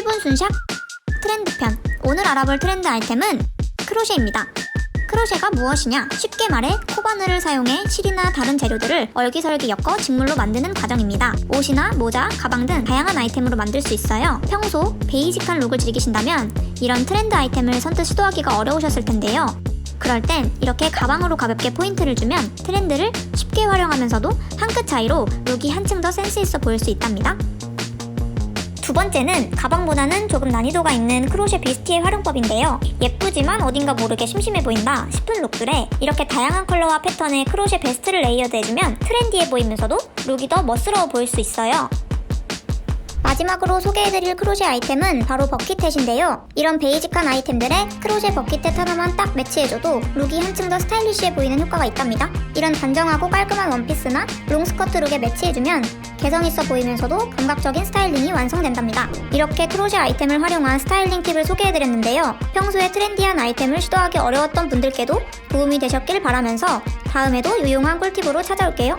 1분 순샥 트렌드 편 오늘 알아볼 트렌드 아이템은 크로셰입니다. 크로셰가 무엇이냐? 쉽게 말해 코바늘을 사용해 실이나 다른 재료들을 얼기설기 엮어 직물로 만드는 과정입니다. 옷이나 모자, 가방 등 다양한 아이템으로 만들 수 있어요. 평소 베이직한 룩을 즐기신다면 이런 트렌드 아이템을 선뜻 시도하기가 어려우셨을 텐데요. 그럴 땐 이렇게 가방으로 가볍게 포인트를 주면 트렌드를 쉽게 활용하면서도 한 끗 차이로 룩이 한층 더 센스 있어 보일 수 있답니다. 두 번째는 가방보다는 조금 난이도가 있는 크로셰 비스티의 활용법인데요. 예쁘지만 어딘가 모르게 심심해 보인다 싶은 룩들에 이렇게 다양한 컬러와 패턴의 크로셰 베스트를 레이어드 해주면 트렌디해 보이면서도 룩이 더 멋스러워 보일 수 있어요. 마지막으로 소개해드릴 크로셰 아이템은 바로 버킷햇인데요. 이런 베이직한 아이템들에 크로셰 버킷햇 하나만 딱 매치해줘도 룩이 한층 더 스타일리시해 보이는 효과가 있답니다. 이런 단정하고 깔끔한 원피스나 롱스커트 룩에 매치해주면 개성 있어 보이면서도 감각적인 스타일링이 완성된답니다. 이렇게 크로셰 아이템을 활용한 스타일링 팁을 소개해드렸는데요. 평소에 트렌디한 아이템을 시도하기 어려웠던 분들께도 도움이 되셨길 바라면서 다음에도 유용한 꿀팁으로 찾아올게요.